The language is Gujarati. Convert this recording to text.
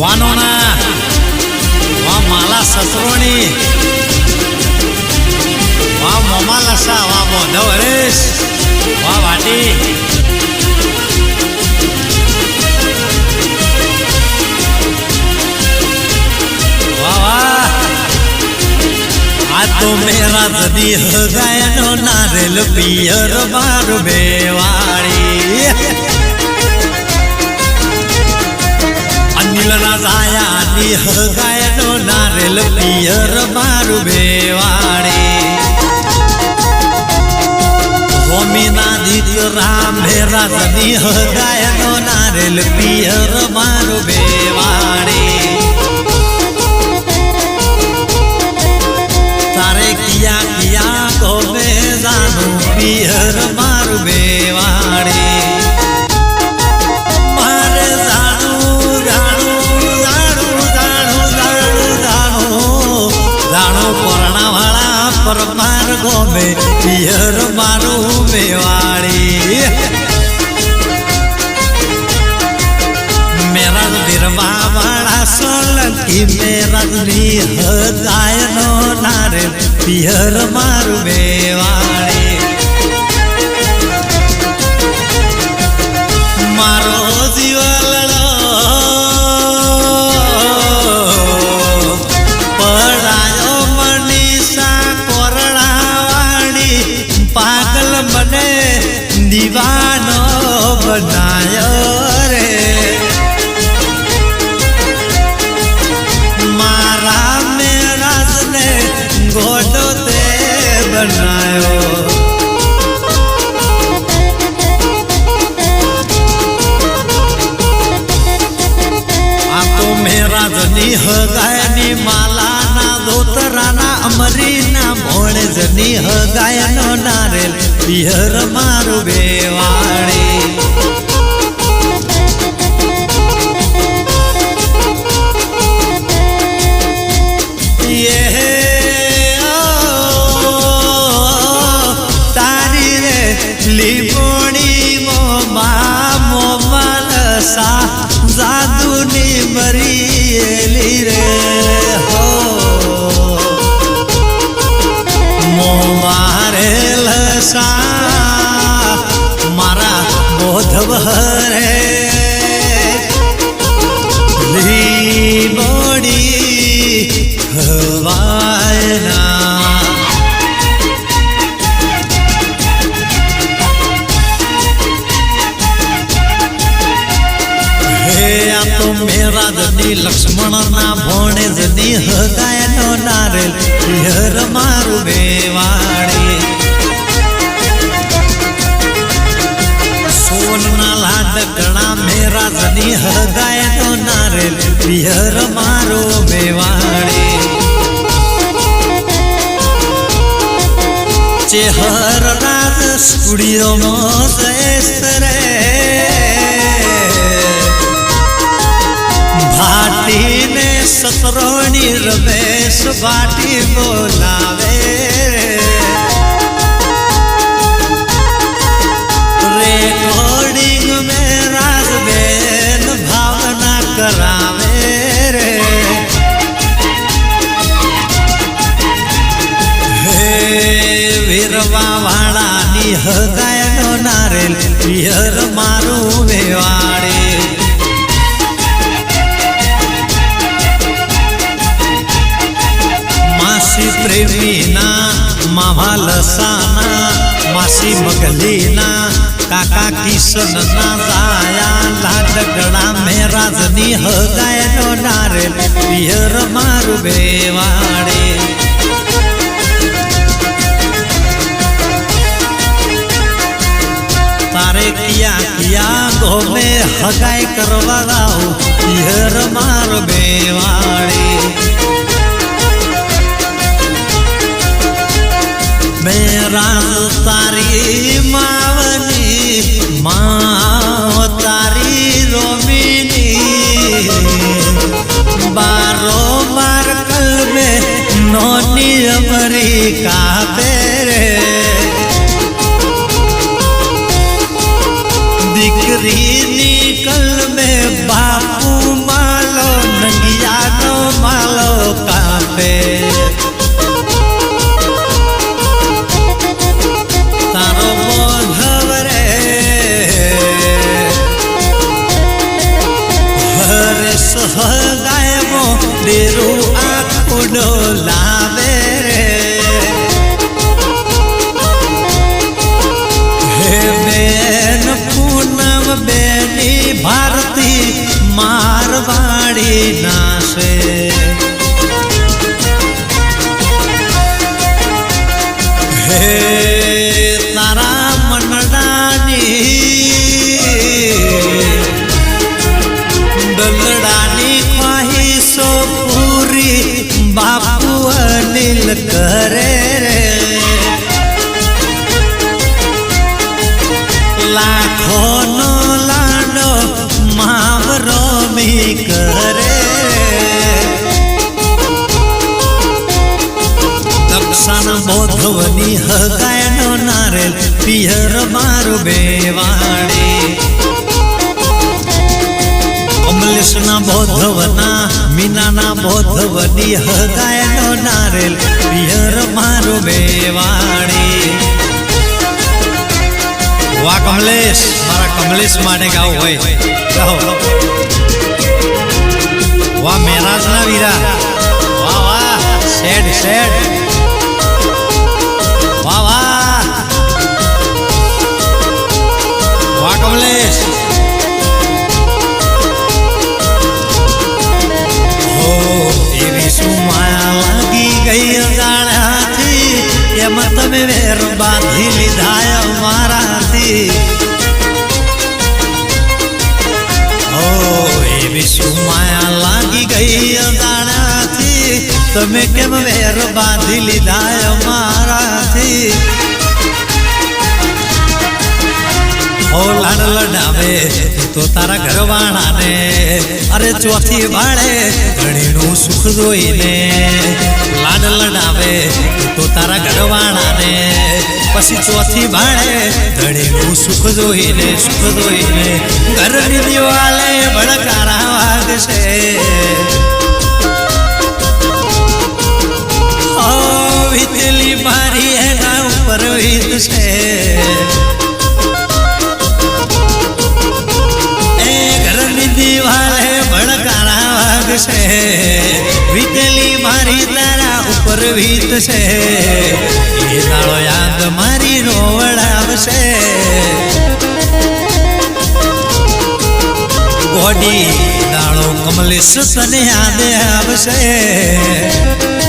વાનોના વા માલા સસરોણી વા મોમા લસા વા બોધવ હરેશ વા વાટી. આ તો મેરા દદી હગાયનો નારેલ પિયર બાર બેવાળી અનિલના જાયાની હગાયનો નારેલ પિયર બાર બેવાળી હોમીના દીકરા મેરા દદી હગાયનો નારેલ પિયર મારું બેવાળી જાનું, પિયર મારું બેવાડી. મારે જાણું જાણું જાણું જાણું જાણું જાણું. જાણું પરણાવાળા પરમાર ગોમે, પિયર મારું બેવાડી. સોલંકી મેરા હદાય નો નારે, પિયર મારું બેવાળી મારો જીવલડો પડાયો મનીષા કોરડાવાળી, પાગલ મને દીવાનો બનાયો મોમાનસા જાદુની મરીએલી રે હો મારે લસા હે આ તો મેરા જની લક્ષ્મણના ભોણે જની હગાયનો નારેલ પિયર મારું બેવાડી સોનના લાડકણા મેરા જની હગાયનો નારેલ પિયર મારો બેવાડી ચેહર રાજ સ્ટુડિયોમાં જયેશ રે ભાટીને સસરોની રમેશ બાટી બોલાવે. માસી પ્રેમીના મામા લસાના માસી મગલીના કાકા કિશનના દાયા લાડકડા મેરાજની હગાયનો નારેલ પિયર મારું બેવાડે તારે કિયા કિયા ગોમે હગાઈ કરવા આવું પિયર મારો બેવાડે મેરા નોની અમરી કાપે લાખોનો લાડો માવરો મી કરે દક્ષાના બોધવની હગાયનો નારેલ, પિયર મારું બેવાડી. કમલેશના બોધવના, મીનાના બોધવની હગાયનો નારેલ, પિયર મારું બેવાડી. વાહ કમલેશ, મારા કમલેશ માટે ગાવું હોય. ગાઓ વાહ, મેરાજના વીરા. વાહ વાહ. શેડ શેડ તમે કેમ વેર બાંધી લીધા અમારાથી ઓ લાડ લડાવે, તો તારા ઘરવાળાને અરે ચોથી વાળે ઘણીનું સુખ જોઈને. લાડ લડાવે, તો તારા ઘરવાળાને પછી ચોથી ભાડે ઘણીનું સુખ જોઈને સુખ જોઈને, ઘરની દિવાલે ભડકારા વાગશે. વાગશે વીતેલી મારી તારા ઉપર વીતશે એ દાડો યાદ મારી રોવડાવશે ગોડી દાળો કમલેશ તને યાદ આવશે.